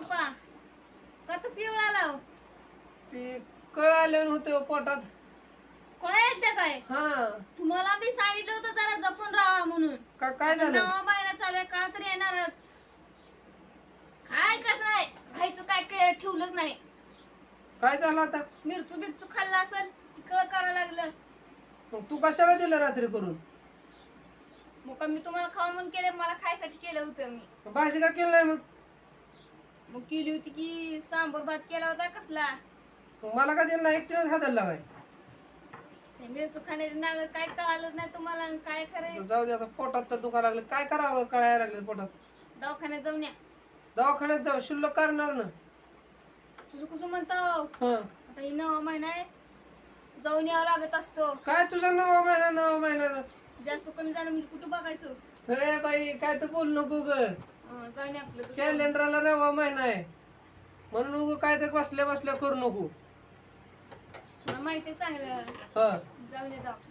पप्पा कत शिव आला हो? ते कळ आलं होतं पोटात. कळ येते काय? हा. तुम्हाला मी सांगितलं होतं जरा जपून राहा म्हणून. काय झालं? नवा महिना चालू आहे कळा तरी येणारच. काय करत नाही खायचं काय काय ठेवलंच नाही. काय झालं आता? मिरचू बिरचू खाल्ला असेल ती कळ करायला लागलं. मग तू कशाला दिलं रात्री करून? मग का मी तुम्हाला खाऊ म्हणून केलं मला खायसाठी केलं होतं मी. भाजी का केलं नाही मग? मग केली होती की सांबर भात केला होता कसला? मग मला का दिलं एकटीनंच हाताला काय ते मिरचू खाण्याचे नाग काय कळालंच नाही तुम्हाला आणि काय खरंय? जाऊ दे आता पोटात तर दुखा लागलं. काय करावं? कळायला लागलं पोटात. दवाखान्यात जाऊन या. दवाखान्यात जाऊ. शुल्लक करणार ना. तुझं कसं म्हणतो हा. आता ही नवा महिना आहे. जाऊन यावं लागत असतो. काय तुझा नवा महिना नवा महिना? जास्त कमी झालं म्हणजे कुठं बघायचं? हे बाई काय तर बोल नको ग. जाऊन या आपलं. कॅलेंडरला नवा महिना आहे. म्हणून उगं काय तर बसल्या बसल्या करू नको. मला माहिती आहे चांगलं. हा. जाऊन या जाऊ.